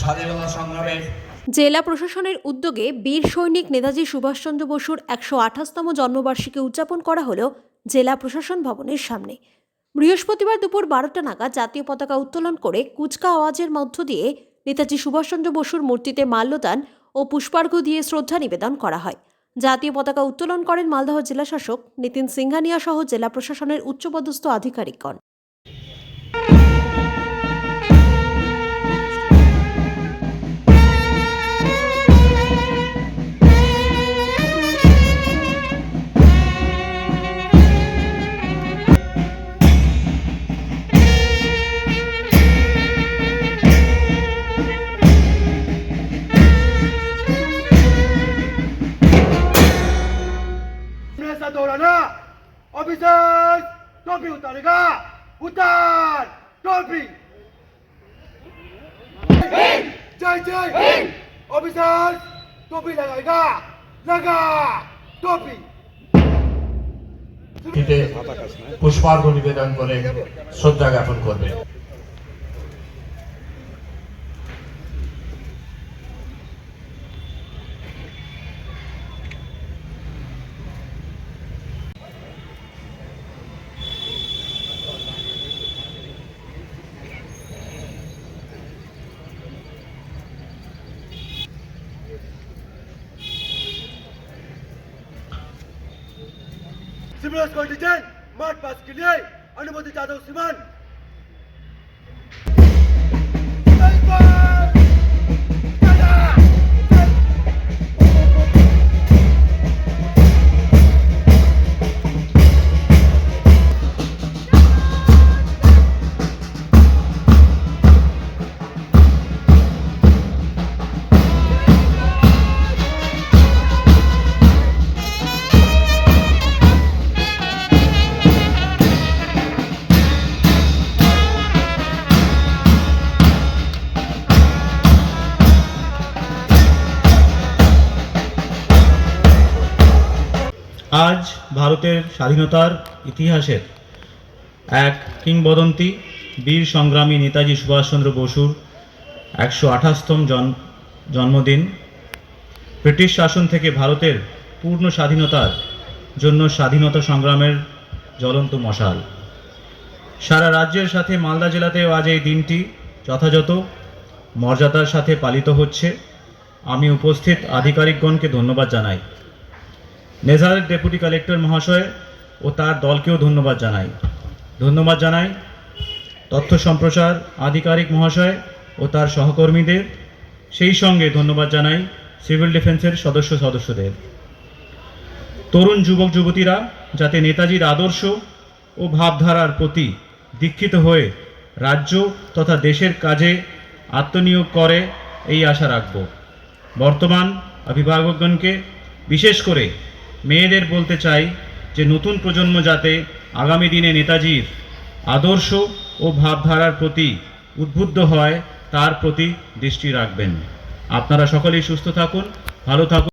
স্বাধীনতা সংগ্রামের জেলা প্রশাসনের উদ্যোগে বীর সৈনিক নেতাজি সুভাষচন্দ্র বসুর একশো আঠাশতম জন্মবার্ষিকী উদযাপন করা হলো জেলা প্রশাসন ভবনের সামনে। বৃহস্পতিবার দুপুর বারোটা নাগাদ জাতীয় পতাকা উত্তোলন করে কুচকা আওয়াজের মধ্য দিয়ে নেতাজি সুভাষচন্দ্র বসুর মূর্তিতে মাল্যদান ও পুষ্পার্ঘ্য দিয়ে শ্রদ্ধা নিবেদন করা হয়। জাতীয় পতাকা উত্তোলন করেন মালদহ জেলা শাসক নিতিন সিংহানিয়া সহ জেলা প্রশাসনের উচ্চপদস্থ আধিকারিকগণ। ऑफिसर टोपी उतारेगा उतार टोपी जय जय ऑफिसर टोपी लगाएगा लगा टोपी টিতে পুষ্পার্ঘ্য নিবেদন করে শ্রদ্ধা জ্ঞাপন করবে सिविल कंडीशन मार्च पास के लिए अनुमति जादव सीमान আজ ভারতের স্বাধীনতার ইতিহাসের এক কিংবদন্তি বীর সংগ্রামী নেতাজি সুভাষচন্দ্র বসুর একশো আঠাশতম জন্মদিন। ব্রিটিশ শাসন থেকে ভারতের পূর্ণ স্বাধীনতার জন্য স্বাধীনতা সংগ্রামের জ্বলন্ত মশাল। সারা রাজ্যের সাথে মালদা জেলাতেও আজ এই দিনটি যথাযথ মর্যাদার সাথে পালিত হচ্ছে। আমি উপস্থিত আধিকারিকগণকে ধন্যবাদ জানাই। নেজারের ডেপুটি কালেক্টর মহাশয় ও তার দলকেও ধন্যবাদ জানাই। ধন্যবাদ জানাই তথ্য সম্প্রচার আধিকারিক মহাশয় ও তার সহকর্মীদের। সেই সঙ্গে ধন্যবাদ জানাই সিভিল ডিফেন্সের সদস্য সদস্যদের। তরুণ যুবক যুবতীরা, যাতে নেতাজির আদর্শ ও ভাবধারার প্রতি দীক্ষিত হয়ে রাজ্য তথা দেশের কাজে আত্মনিয়োগ করে, এই আশা রাখব। বর্তমান অভিভাবকগণকে বিশেষ করে মেয়েদের বলতে চাই যে নতুন প্রজন্ম যাতে আগামী দিনে নেতাজির আদর্শ ও ভাবধারার প্রতি উদ্বুদ্ধ হয়, তার প্রতি দৃষ্টি রাখবেন। আপনারা সকলেই সুস্থ থাকুন, ভালো থাকুন।